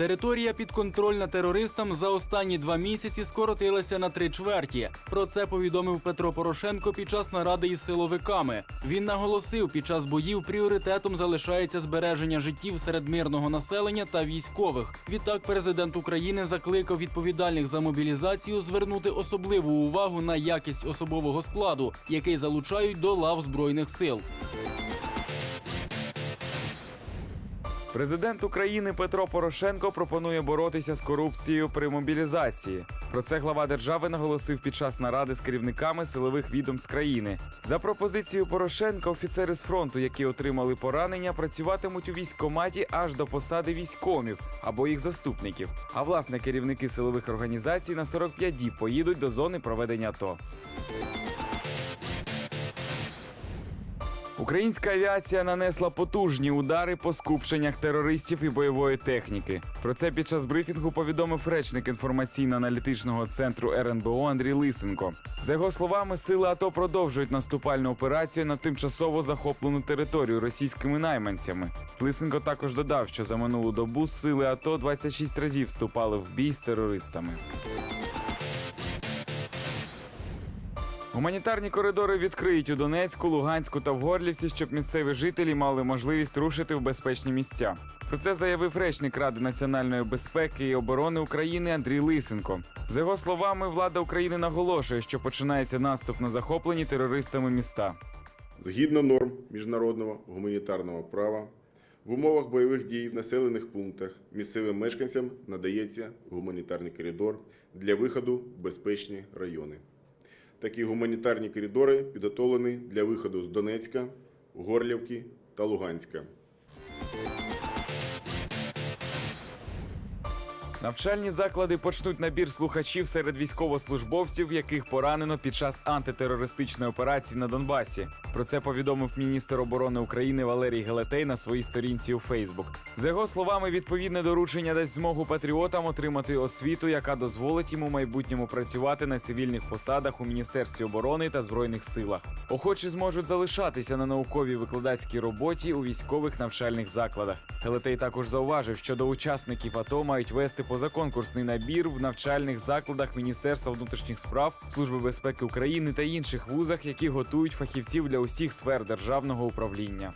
Територія підконтрольна терористам за останні два місяці скоротилася на три чверті. Про це повідомив Петро Порошенко під час наради із силовиками. Він наголосив, під час боїв пріоритетом залишається збереження життів серед мирного населення та військових. Відтак, президент України закликав відповідальних за мобілізацію звернути особливу увагу на якість особового складу, який залучають до лав збройних сил. Президент України Петро Порошенко пропонує боротися з корупцією при мобілізації. Про це глава держави наголосив під час наради з керівниками силових відомств країни. За пропозицією Порошенка, офіцери з фронту, які отримали поранення, працюватимуть у військкоматі аж до посади військомів або їх заступників. А власне керівники силових організацій на 45 діб поїдуть до зони проведення АТО. Українська авіація нанесла потужні удари по скупченнях терористів і бойової техніки. Про це під час брифінгу повідомив речник інформаційно-аналітичного центру РНБО Андрій Лисенко. За його словами, сили АТО продовжують наступальну операцію на тимчасово захоплену територію російськими найманцями. Лисенко також додав, що за минулу добу сили АТО 26 разів вступали в бій з терористами. Гуманітарні коридори відкриють у Донецьку, Луганську та в Горлівці, щоб місцеві жителі мали можливість рушити в безпечні місця. Про це заявив речник Ради національної безпеки і оборони України Андрій Лисенко. За його словами, влада України наголошує, що починається наступ на захоплені терористами міста. Згідно норм міжнародного гуманітарного права, в умовах бойових дій в населених пунктах місцевим мешканцям надається гуманітарний коридор для виходу в безпечні райони. Такі гуманітарні коридори підготовлені для виходу з Донецька, Горлівки та Луганська. Навчальні заклади почнуть набір слухачів серед військовослужбовців, яких поранено під час антитерористичної операції на Донбасі. Про це повідомив міністр оборони України Валерій Гелетей на своїй сторінці у Фейсбук. За його словами, відповідне доручення дасть змогу патріотам отримати освіту, яка дозволить йому в майбутньому працювати на цивільних посадах у міністерстві оборони та збройних силах. Охочі зможуть залишатися на науковій викладацькій роботі у військових навчальних закладах. Гелетей також зауважив, що до учасників АТО мають вести позаконкурсний набір в навчальних закладах Міністерства внутрішніх справ, Служби безпеки України та інших вузах, які готують фахівців для усіх сфер державного управління.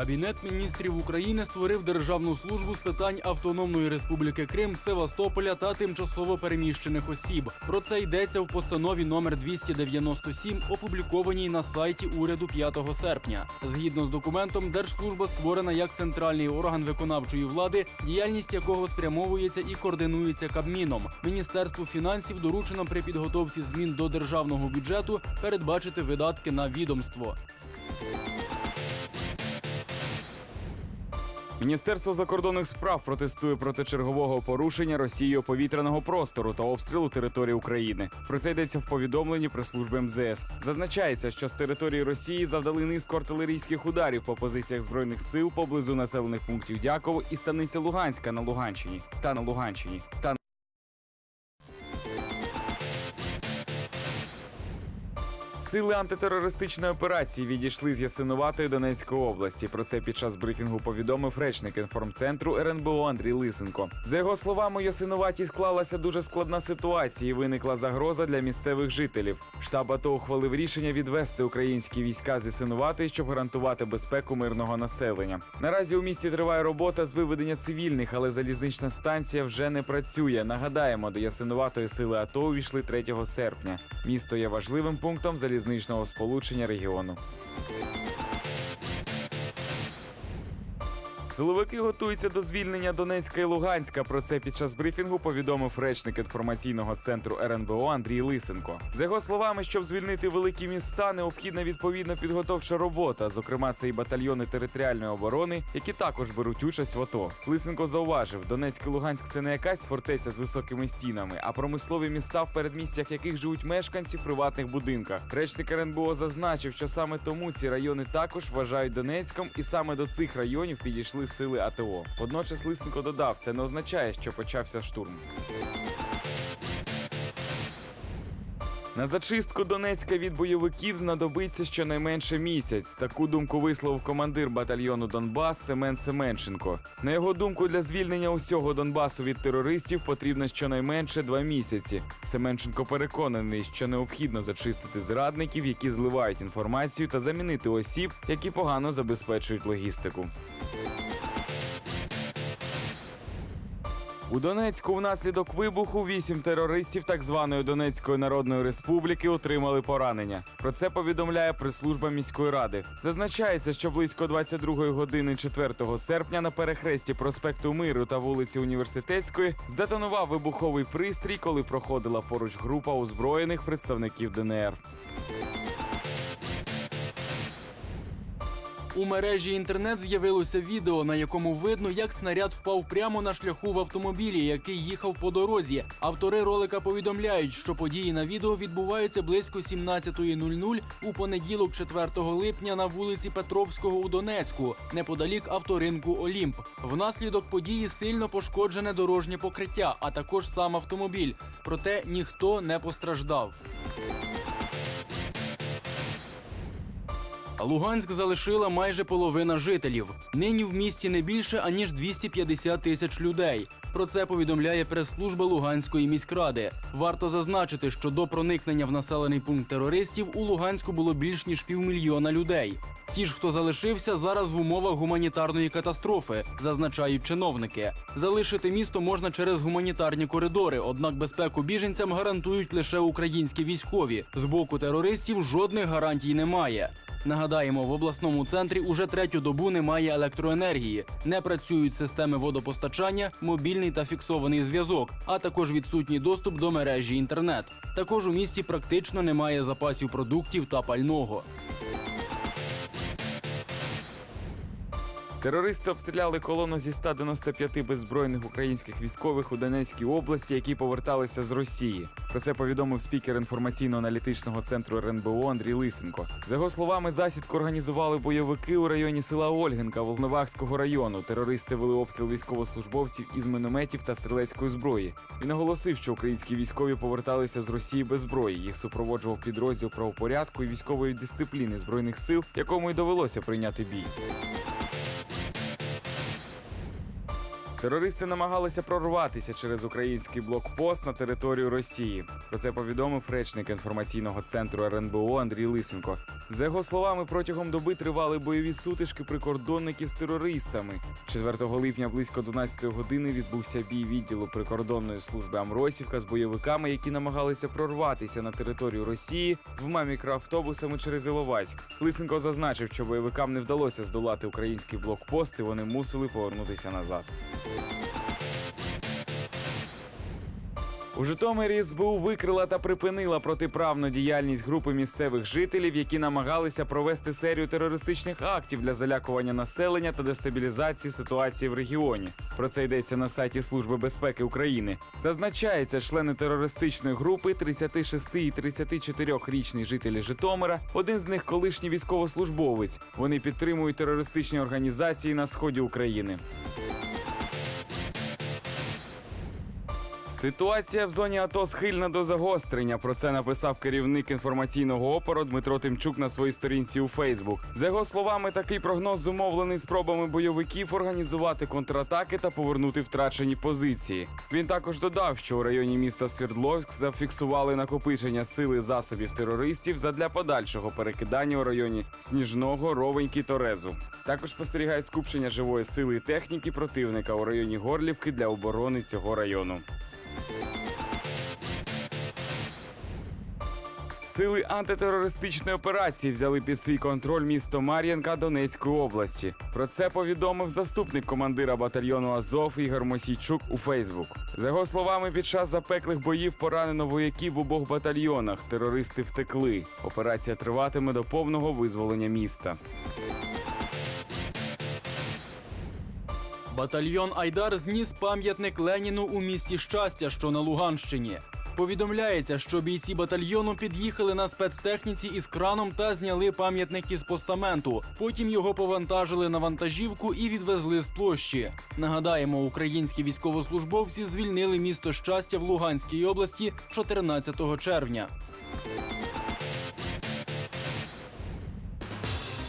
Кабінет міністрів України створив Державну службу з питань Автономної Республіки Крим, Севастополя та тимчасово переміщених осіб. Про це йдеться в постанові номер 297, опублікованій на сайті уряду 5 серпня. Згідно з документом, держслужба створена як центральний орган виконавчої влади, діяльність якого спрямовується і координується Кабміном. Міністерству фінансів доручено при підготовці змін до державного бюджету передбачити видатки на відомство. Міністерство закордонних справ протестує проти чергового порушення Росією повітряного простору та обстрілу території України. Про це йдеться в повідомленні прес-служби МЗС. Зазначається, що з території Росії завдали низку артилерійських ударів по позиціях збройних сил поблизу населених пунктів Дяково і станиця Луганська на Луганщині та на Луганщині та Сили антитерористичної операції відійшли з Ясинуватої Донецької області. Про це під час брифінгу повідомив речник інформцентру РНБО Андрій Лисенко. За його словами, Ясинуваті склалася дуже складна ситуація. і Виникла загроза для місцевих жителів. Штаб АТО ухвалив рішення відвести українські війська з Ясинуватої, щоб гарантувати безпеку мирного населення. Наразі у місті триває робота з виведення цивільних, але залізнична станція вже не працює. Нагадаємо, до Ясинуватої сили АТО увійшли 3 серпня. Місто є важливим пунктом залізничного сполучення регіону. Силовики готуються до звільнення Донецька і Луганська. Про це під час брифінгу повідомив речник інформаційного центру РНБО Андрій Лисенко. За його словами, щоб звільнити великі міста, необхідна відповідна підготовча робота. Зокрема, це і батальйони територіальної оборони, які також беруть участь в АТО. Лисенко зауважив, Донецьк і Луганськ це не якась фортеця з високими стінами, а промислові міста, в передмістях яких живуть мешканці в приватних будинках. Речник РНБО зазначив, що саме тому ці райони також вважають Донецьком, і саме до цих районів підійшли сили АТО. Водночас Лисенко додав, це не означає, що почався штурм. На зачистку Донецька від бойовиків знадобиться щонайменше місяць. Таку думку висловив командир батальйону Донбас Семен Семенченко. На його думку, для звільнення усього Донбасу від терористів потрібно щонайменше два місяці. Семенченко переконаний, що необхідно зачистити зрадників, які зливають інформацію, та замінити осіб, які погано забезпечують логістику. У Донецьку внаслідок вибуху вісім терористів так званої Донецької Народної Республіки отримали поранення. Про це повідомляє прес-служба міської ради. Зазначається, що близько 22 години 4 серпня на перехресті проспекту Миру та вулиці Університетської здетонував вибуховий пристрій, коли проходила поруч група озброєних представників ДНР. У мережі інтернет з'явилося відео, на якому видно, як снаряд впав прямо на шляху в автомобілі, який їхав по дорозі. Автори ролика повідомляють, що події на відео відбуваються близько 17.00 у понеділок, 4 липня, на вулиці Петровського у Донецьку, неподалік авторинку Олімп. Внаслідок події сильно пошкоджене дорожнє покриття, а також сам автомобіль. Проте ніхто не постраждав. Луганськ залишила майже половина жителів. Нині в місті не більше аніж 250 тисяч людей. Про це повідомляє прес-служба Луганської міськради. Варто зазначити, що до проникнення в населений пункт терористів у Луганську було більш ніж півмільйона людей. Ті ж, хто залишився, зараз в умовах гуманітарної катастрофи, зазначають чиновники. Залишити місто можна через гуманітарні коридори, однак безпеку біженцям гарантують лише українські військові. З боку терористів жодних гарантій немає. Нагадаємо, в обласному центрі уже третю добу немає електроенергії, не працюють системи водопостачання, мобільний та фіксований зв'язок, а також відсутній доступ до мережі інтернет. Також у місті практично немає запасів продуктів та пального. Терористи обстріляли колону зі 195 беззбройних українських військових у Донецькій області, які поверталися з Росії. Про це повідомив спікер інформаційно-аналітичного центру РНБО Андрій Лисенко. За його словами, засідку організували бойовики у районі села Ольгинка Волновахського району. Терористи вели обстріл військовослужбовців із мінометів та стрілецької зброї. Він наголосив, що українські військові поверталися з Росії без зброї. Їх супроводжував підрозділ правопорядку і військової дисципліни збройних сил, якому й довелося прийняти бій. Терористи намагалися прорватися через український блокпост на територію Росії. Про це повідомив речник інформаційного центру РНБО Андрій Лисенко. За його словами, протягом доби тривали бойові сутички прикордонників з терористами. 4 липня близько 12 години відбувся бій відділу прикордонної служби Амросівка з бойовиками, які намагалися прорватися на територію Росії двома мікроавтобусами через Іловайськ. Лисенко зазначив, що бойовикам не вдалося здолати український блокпост, і вони мусили повернутися назад. У Житомирі СБУ викрила та припинила протиправну діяльність групи місцевих жителів, які намагалися провести серію терористичних актів для залякування населення та дестабілізації ситуації в регіоні. Про це йдеться на сайті Служби безпеки України. Зазначається, члени терористичної групи 36 і 34-річні жителі Житомира. Один з них колишній військовослужбовець. Вони підтримують терористичні організації на сході України. Ситуація в зоні АТО схильна до загострення. Про це написав керівник інформаційного опору Дмитро Тимчук на своїй сторінці у Фейсбук. За його словами, такий прогноз зумовлений спробами бойовиків організувати контратаки та повернути втрачені позиції. Він також додав, що у районі міста Свердловськ зафіксували накопичення сили засобів терористів задля подальшого перекидання у районі Сніжного, Ровеньки, Торезу. Також спостерігають скупчення живої сили і техніки противника у районі Горлівки для оборони цього району. Сили антитерористичної операції взяли під свій контроль місто Мар'їнка Донецької області. Про це повідомив заступник командира батальйону Азов Ігор Мосійчук у Фейсбук. За його словами, під час запеклих боїв поранено вояків в обох батальйонах. Терористи втекли. Операція триватиме до повного визволення міста. Батальйон Айдар зніс пам'ятник Леніну у місті щастя, що на Луганщині. Повідомляється, що бійці батальйону під'їхали на спецтехніці із краном та зняли пам'ятник із постаменту. Потім його повантажили на вантажівку і відвезли з площі. Нагадаємо, українські військовослужбовці звільнили місто щастя в Луганській області 14 червня.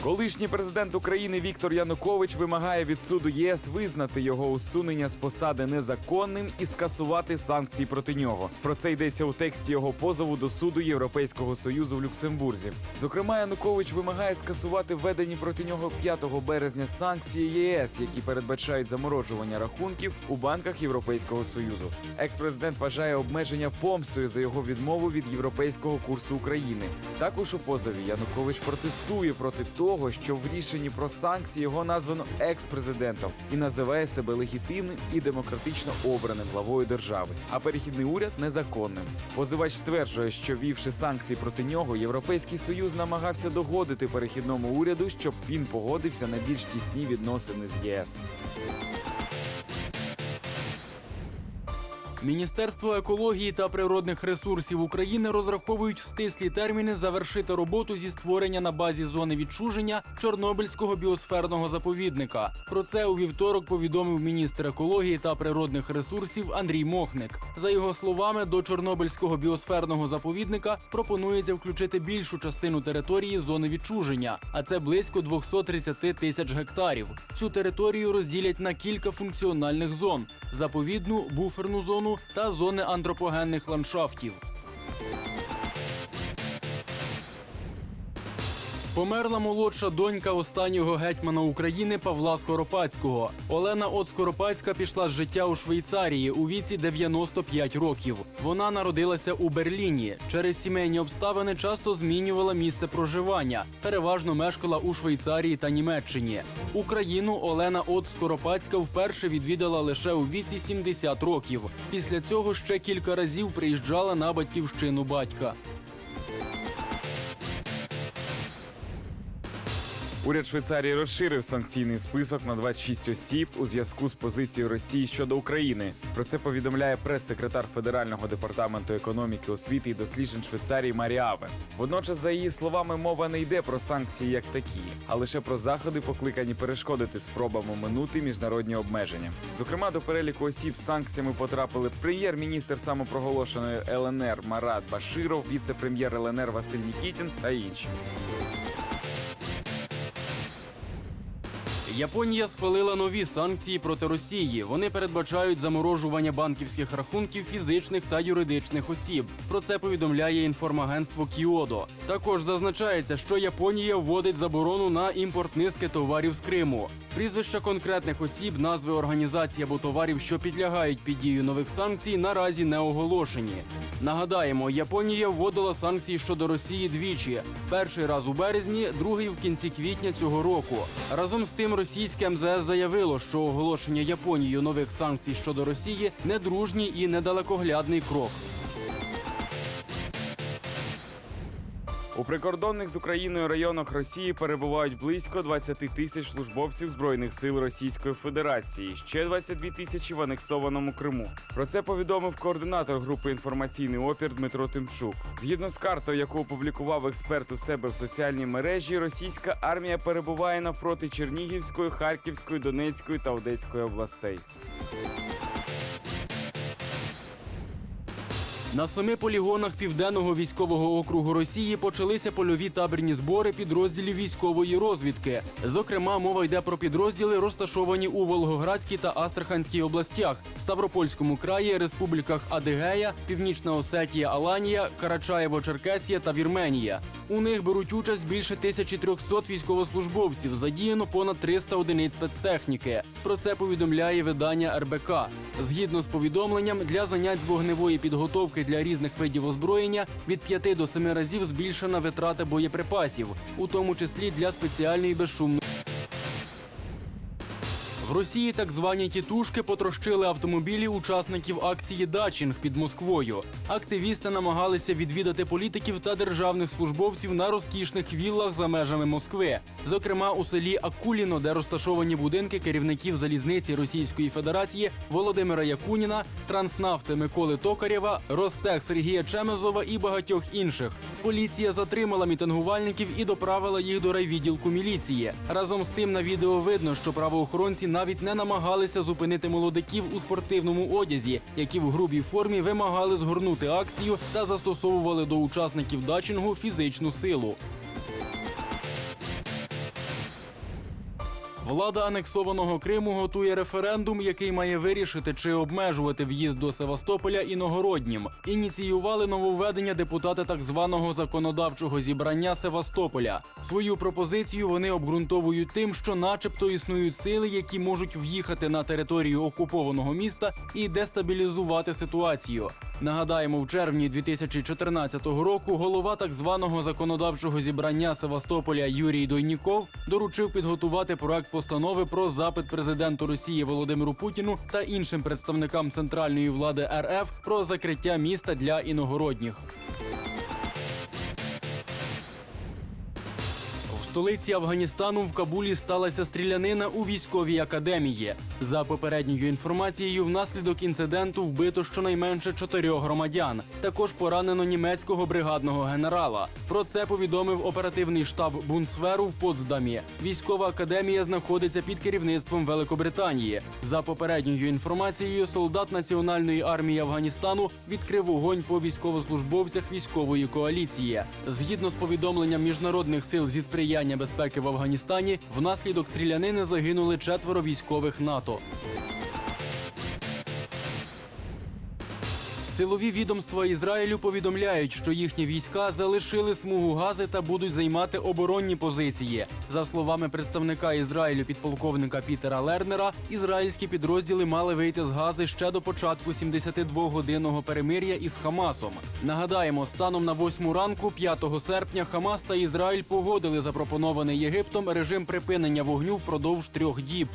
Колишній президент України Віктор Янукович вимагає від суду єС визнати його усунення з посади незаконним і скасувати санкції проти нього. Про це йдеться у тексті його позову до суду Європейського союзу в Люксембурзі. Зокрема, Янукович вимагає скасувати введені проти нього 5 березня санкції ЄС, які передбачають заморожування рахунків у банках Європейського союзу. Екс-президент вважає обмеження помстою за його відмову від європейського курсу України. Також у позові Янукович протестує проти того, що в рішенні про санкції його названо екс-президентом і називає себе легітимним і демократично обраним главою держави, а перехідний уряд незаконним. Позивач стверджує, що вівши санкції проти нього, Європейський союз намагався догодити перехідному уряду, щоб він погодився на більш тісні відносини з ЄС. Міністерство екології та природних ресурсів України розраховують в стислі терміни завершити роботу зі створення на базі зони відчуження Чорнобильського біосферного заповідника. Про це у вівторок повідомив міністр екології та природних ресурсів Андрій Мохник. За його словами, до Чорнобильського біосферного заповідника пропонується включити більшу частину території зони відчуження, а це близько 230 тисяч гектарів. Цю територію розділять на кілька функціональних зон: заповідну, буферну зону та зони антропогенних ландшафтів. Померла молодша донька останнього гетьмана України Павла Скоропадського. Олена От Скоропадська пішла з життя у Швейцарії у віці 95 років. Вона народилася у Берліні. Через сімейні обставини часто змінювала місце проживання. Переважно мешкала у Швейцарії та Німеччині. Україну Олена От Скоропадська вперше відвідала лише у віці 70 років. Після цього ще кілька разів приїжджала на батьківщину батька. Уряд Швейцарії розширив санкційний список на 26 осіб у зв'язку з позицією Росії щодо України. Про це повідомляє прес-секретар Федерального департаменту економіки, освіти і досліджень Швейцарії Маріаве. Водночас, за її словами, мова не йде про санкції як такі, а лише про заходи, покликані перешкодити спробам оминути міжнародні обмеження. Зокрема, до переліку осіб санкціями потрапили прем'єр-міністр самопроголошеної ЛНР Марат Баширов, віце-прем'єр ЛНР Василь Нікітін та інші. Японія схвалила нові санкції проти Росії. Вони передбачають заморожування банківських рахунків фізичних та юридичних осіб. Про це повідомляє інформагентство Кіодо. Також зазначається, що Японія вводить заборону на імпорт низки товарів з Криму. Прізвища конкретних осіб, назви організацій або товарів, що підлягають під дію нових санкцій, наразі не оголошені. Нагадаємо, Японія вводила санкції щодо Росії двічі: перший раз у березні, другий в кінці квітня цього року. Разом з тим, російське МЗС заявило, що оголошення Японією нових санкцій щодо Росії недружній і недалекоглядний крок. У прикордонних з Україною районах Росії перебувають близько 20 тисяч службовців збройних сил Російської Федерації, ще 22 тисячі в анексованому Криму. Про це повідомив координатор групи інформаційний опір Дмитро Тимчук. Згідно з картою, яку опублікував експерт у себе в соціальній мережі, російська армія перебуває навпроти Чернігівської, Харківської, Донецької та Одеської областей. На семи полігонах південного військового округу Росії почалися польові табірні збори підрозділів військової розвідки. Зокрема, мова йде про підрозділи, розташовані у Волгоградській та Астраханській областях, Ставропольському краї, республіках Адигея, Північна Осетія, Аланія, Карачаєво-Черкесія та Вірменія. У них беруть участь більше 1300 військовослужбовців. Задіяно понад 300 одиниць спецтехніки. Про це повідомляє видання РБК. Згідно з повідомленням, для занять з вогневої підготовки для різних видів озброєння від 5 до 7 разів збільшена витрата боєприпасів, у тому числі для спеціальної безшумної. В Росії так звані тітушки потрощили автомобілі учасників акції Дачинг під Москвою. Активісти намагалися відвідати політиків та державних службовців на розкішних віллах за межами Москви, зокрема у селі Акуліно, де розташовані будинки керівників залізниці Російської Федерації Володимира Якуніна, Транснафти Миколи Токарєва, Ростех Сергія Чемезова і багатьох інших. Поліція затримала мітингувальників і доправила їх до райвідділку міліції. Разом з тим на відео видно, що правоохоронці навіть не намагалися зупинити молодиків у спортивному одязі, які в грубій формі вимагали згорнути акцію та застосовували до учасників дачингу фізичну силу. Влада анексованого Криму готує референдум, який має вирішити, чи обмежувати в'їзд до Севастополя іногороднім. Ініціювали нововведення депутати так званого законодавчого зібрання Севастополя. Свою пропозицію вони обґрунтовують тим, що, начебто, існують сили, які можуть в'їхати на територію окупованого міста і дестабілізувати ситуацію. Нагадаємо, в червні 2014 року голова так званого законодавчого зібрання Севастополя Юрій Дойніков доручив підготувати проект постанови про запит президенту Росії Володимиру Путіну та іншим представникам центральної влади РФ про закриття міста для іногородніх. Столиці Афганістану в Кабулі сталася стрілянина у військовій академії. За попередньою інформацією, внаслідок інциденту вбито щонайменше чотирьох громадян. Також поранено німецького бригадного генерала. Про це повідомив оперативний штаб Бунсверу в Потсдамі. Військова академія знаходиться під керівництвом Великобританії. За попередньою інформацією, солдат Національної армії Афганістану відкрив вогонь по військовослужбовцях військової коаліції. Згідно з повідомленням міжнародних сил зі сприяння безпеки в Афганістані, внаслідок стрілянини загинули четверо військових НАТО. Силові відомства Ізраїлю повідомляють, що їхні війська залишили смугу гази та будуть займати оборонні позиції. За словами представника Ізраїлю підполковника Пітера Лернера, ізраїльські підрозділи мали вийти з гази ще до початку 72-годинного перемир'я із Хамасом. Нагадаємо, станом на 8 ранку, 5 серпня, Хамас та Ізраїль погодили запропонований Єгиптом режим припинення вогню впродовж трьох діб.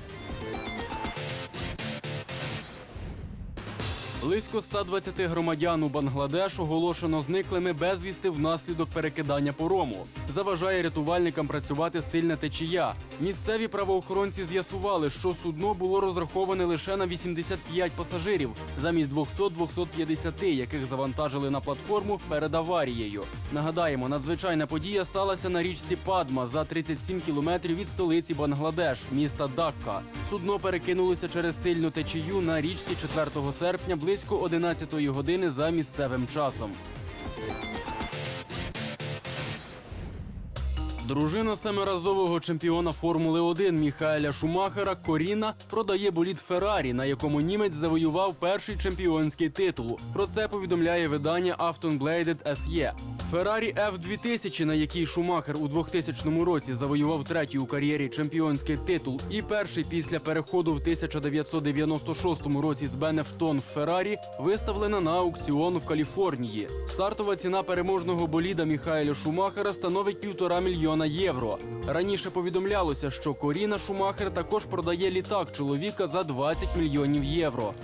Близько 120 громадян у Бангладеш оголошено зниклими безвісти внаслідок перекидання порому. Заважає рятувальникам працювати сильна течія. Місцеві правоохоронці з'ясували, що судно було розраховане лише на 85 пасажирів замість 200-250, яких завантажили на платформу перед аварією. Нагадаємо, надзвичайна подія сталася на річці Падма за 37 кілометрів від столиці Бангладеш, міста Дакка. Судно перекинулося через сильну течію на річці 4 серпня близько 11 години за місцевим часом. Дружина семиразового чемпіона Формули 1 Міхаеля Шумахера Коріна продає болід Феррарі, на якому німець завоював перший чемпіонський титул. Про це повідомляє видання Авtonbladed SE. Феррарі F2000, на якій Шумахер у 2000 році завоював третій у кар'єрі чемпіонський титул, і перший після переходу в 1996 році з Бенефтон в Феррарі, виставлена на аукціон в Каліфорнії. Стартова ціна переможного боліда Міхаеля Шумахера становить півтора мільйона євро. Раніше повідомлялося, що Коріна Шумахер також продає літак чоловіка за 20 мільйонів євро.